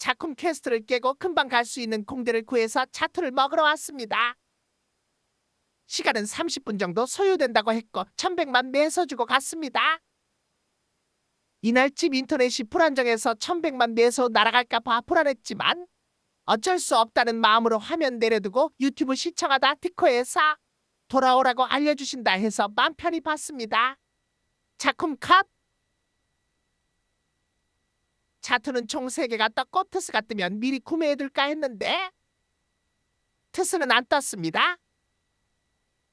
작품 퀘스트를 깨고 금방 갈 수 있는 공대를 구해서 차트를 먹으러 왔습니다. 시간은 30분 정도 소요된다고 했고 1100만 매서 주고 갔습니다. 이날 집 인터넷이 불안정해서 1100만 매서 날아갈까 봐 불안했지만 어쩔 수 없다는 마음으로 화면 내려두고 유튜브 시청하다 특허에서 돌아오라고 알려주신다 해서 맘 편히 봤습니다. 작품 컷! 차트는 총 3개가 떴고 트스가 뜨면 미리 구매해둘까 했는데 트스는 안 떴습니다.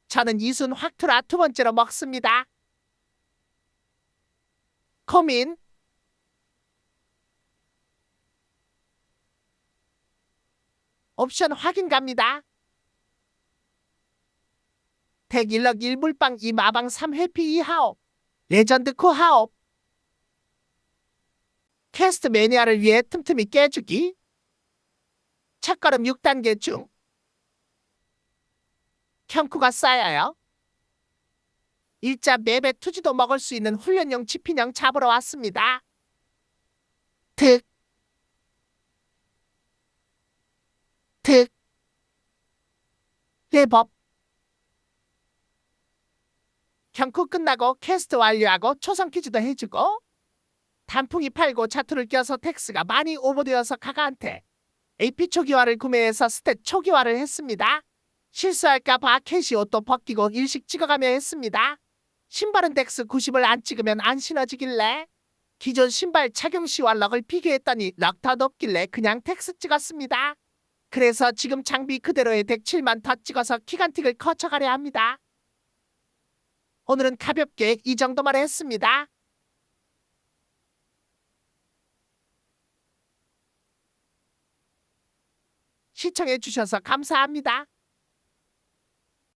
저는 이순 확투라 두 번째로 먹습니다. 고민 옵션 확인 갑니다. 대길럭 1물방 2마방 3회피 2하옵 레전드 코하옵 퀘스트 매니아를 위해 틈틈이 깨주기 첫걸음 6단계 중 경쿠가 쌓여요. 일자 맵에 투지도 먹을 수 있는 훈련용 지핀형 잡으러 왔습니다. 득. 득. 레법. 경쿠 끝나고 퀘스트 완료하고 초성 퀴즈도 해주고 단풍이 팔고 차투를 껴서 텍스가 많이 오버되어서 가가한테 AP 초기화를 구매해서 스탯 초기화를 했습니다. 실수할까 봐 캐시옷도 벗기고 일식 찍어가며 했습니다. 신발은 덱스 90을 안 찍으면 안 신어지길래 기존 신발 착용 시와 럭을 비교했더니 럭더 높길래 그냥 텍스 찍었습니다. 그래서 지금 장비 그대로의 덱 7만 더 찍어서 기간틱을 거쳐가려 합니다. 오늘은 가볍게 이 정도만 했습니다. 시청해 주셔서 감사합니다.